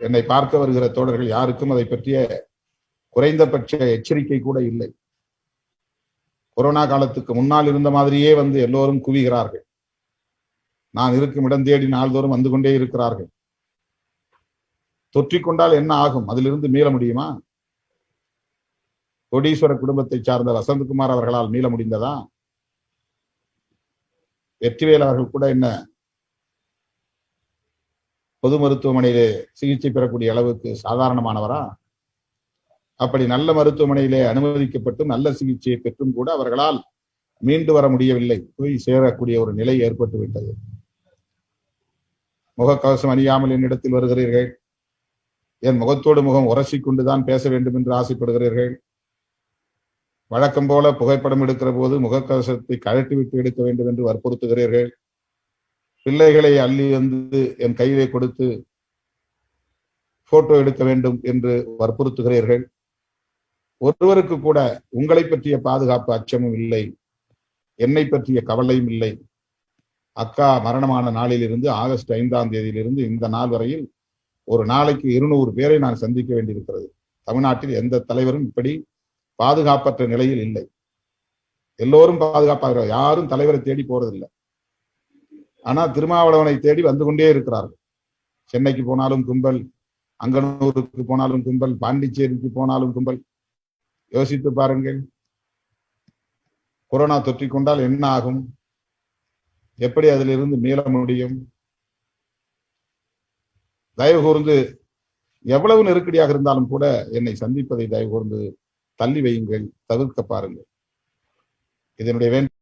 என்னை பார்க்க வருகிற தோழர்கள் யாருக்கும் அதை பற்றிய குறைந்தபட்ச எச்சரிக்கை கூட இல்லை. கொரோனா காலத்துக்கு முன்னால் இருந்த மாதிரியே வந்து எல்லோரும் குவிகிறார்கள். நான் இருக்கும் இடம் தேடி நாள்தோறும் வந்து கொண்டே இருக்கிறார்கள். தொற்றிக்கொண்டால் என்ன ஆகும்? அதிலிருந்து மீள முடியுமா? கோடீஸ்வர குடும்பத்தை சார்ந்த வசந்தகுமார் அவர்களால் மீள முடிந்ததா? வெற்றிவேல் அவர்கள் கூட என்ன பொது மருத்துவமனையிலே சிகிச்சை பெறக்கூடிய அளவுக்கு சாதாரணமானவரா? அப்படி நல்ல மருத்துவமனையிலே அனுமதிக்கப்பட்டு நல்ல சிகிச்சையை பெற்றும் கூட அவர்களால் மீண்டு வர முடியவில்லை. போய் சேரக்கூடிய ஒரு நிலை ஏற்பட்டு விட்டது. முகக்கவசம் அணியாமல் என்னிடத்தில் வருகிறீர்கள். என் முகத்தோடு முகம் உரசி கொண்டுதான் பேச வேண்டும் என்று ஆசைப்படுகிறீர்கள். வழக்கம் போல புகைப்படம் எடுக்கிற போது முகக்கவசத்தை கழட்டி விட்டு எடுக்க வேண்டும் என்று வற்புறுத்துகிறீர்கள். பிள்ளைகளை அள்ளி வந்து என் கையை கொடுத்து போட்டோ எடுக்க வேண்டும் என்று வற்புறுத்துகிறீர்கள். ஒருவருக்கு கூட உங்களை பற்றிய பாதுகாப்பு அச்சமும் இல்லை. என்னை பற்றிய கவலையும் இல்லை. அக்கா மரணமான நாளில் இருந்து ஆகஸ்ட் ஐந்தாம் தேதியிலிருந்து இந்த நாள் வரையில் ஒரு நாளைக்கு இருநூறு பேரை நான் சந்திக்க வேண்டியிருக்கிறது. தமிழ்நாட்டில் எந்த தலைவரும் இப்படி பாதுகாப்பற்ற நிலையில் இல்லை. எல்லோரும் பாதுகாப்பாக யாரும் தலைவரை தேடி போறதில்லை. ஆனால் திருமாவளவனை தேடி வந்து கொண்டே இருக்கிறார்கள். சென்னைக்கு போனாலும் கும்பல் அங்கனூருக்கு போனாலும் கும்பல் பாண்டிச்சேரிக்கு போனாலும் கும்பல். யோசித்து பாருங்கள். கொரோனா தொற்றிக்கொண்டால் என்ன ஆகும்? எப்படி அதிலிருந்து மீள முடியும்? தயவு கூர்ந்து எவ்வளவு நெருக்கடியாக இருந்தாலும் கூட என்னை சந்திப்பதை தயவு கூர்ந்து தள்ளி வையுங்கள் தவிர்க்க பாருங்கள். இதனுடைய வேண்ட